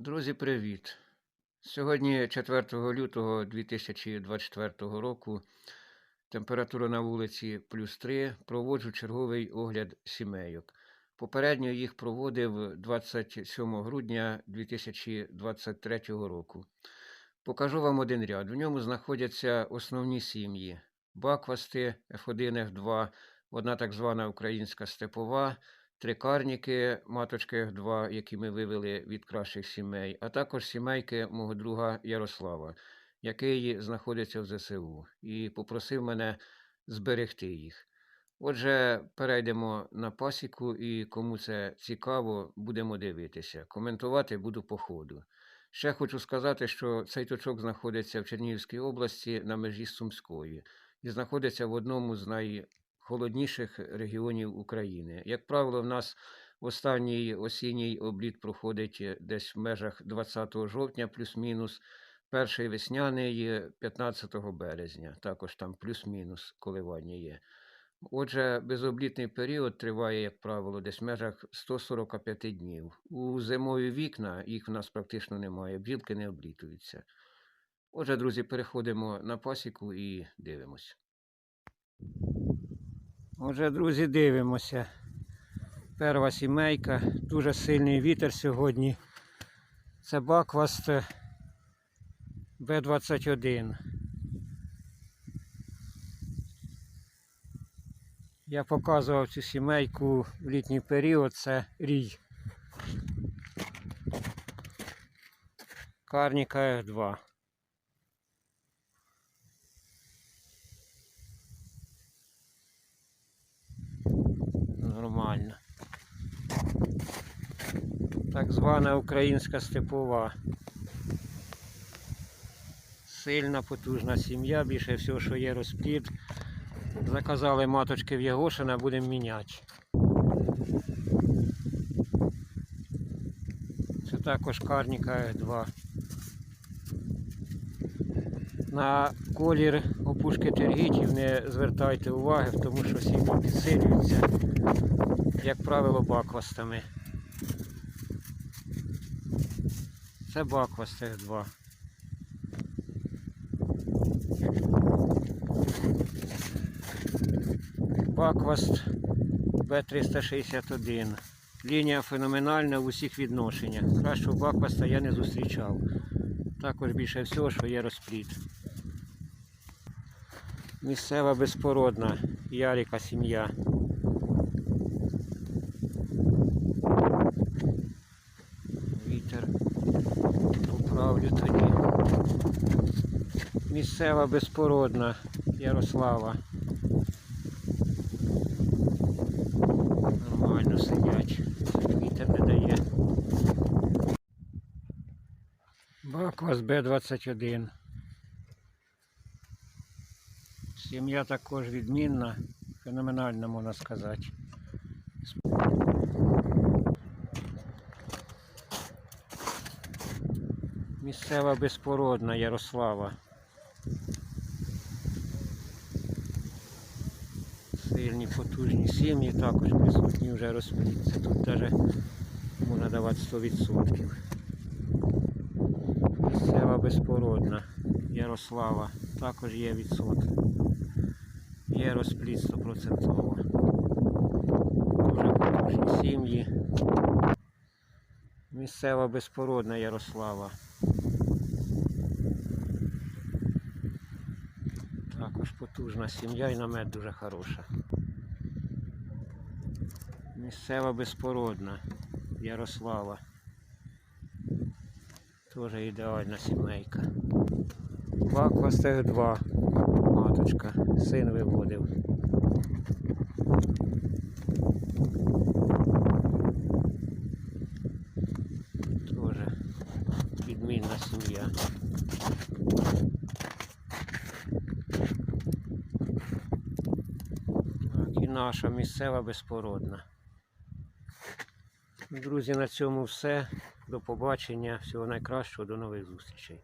Друзі, привіт! Сьогодні 4 лютого 2024 року. Температура на вулиці плюс 3. Проводжу черговий огляд сімейок. Попередньо їх проводив 27 грудня 2023 року. Покажу вам один ряд. В ньому знаходяться основні сім'ї: Баквасти F1, F2, одна так звана українська степова, трикарніки, маточки F2, які ми вивели від кращих сімей, а також сімейки мого друга Ярослава, який знаходиться в ЗСУ, і попросив мене зберегти їх. Отже, перейдемо на пасіку, і кому це цікаво, будемо дивитися. Коментувати буду по ходу. Ще хочу сказати, що цей точок знаходиться в Чернігівській області на межі Сумської і знаходиться в одному з найхолодніших регіонів України. Як правило, в нас останній осінній обліт проходить е, десь в межах 20 жовтня, плюс-мінус. Перший весняний 15 березня, також там плюс-мінус коливання є. Отже, безоблітний період триває, як правило, десь в межах 145 днів. У зимові вікна їх в нас практично немає, бджілки не облітуються. Отже, друзі, переходимо на пасіку і дивимося. Отже, друзі, дивимося. Перша сімейка, дуже сильний вітер сьогодні. Це Бакваст Б21. Я показував цю сімейку в літній період, це рій. Карніка F2. Нормально. Так звана українська степова. Сильна, потужна сім'я, більше всього, що є розплід. Заказали маточки в Ягошина, будемо міняти. Це також карніка 2. На колір опушки тергітів не звертайте уваги, тому що сім'ї підсилюються, як правило, баквастами. Це бакваст 2. Бакваст Б361. Лінія феноменальна в усіх відношеннях. Кращого бакваста я не зустрічав. Також більше всього, що є розплід. Місцева безпородна Яріка сім'я. Вітер поправлю тоді. Місцева безпородна Ярослава. Нормально сидять. Вітер не дає. Баквас Б21. Сім'я також відмінна, феноменальна, можна сказати. Місцева безпородна Ярослава. Сильні, потужні сім'ї також присутні вже розплід. Тут навіть можна давати 100%. Безпородна Ярослава. Також є відсот. Є розплід 100%. Дуже потужні сім'ї. Місцева безпородна Ярослава. Також потужна сім'я і намет дуже хороша. Місцева безпородна Ярослава. Теж ідеальна сімейка. Баквастег 2. Маточка. Син виводив. Теж відмінна сім'я. Так, і наша місцева безпородна. Друзі, на цьому все. До побачення. Всього найкращого, до нових зустрічей.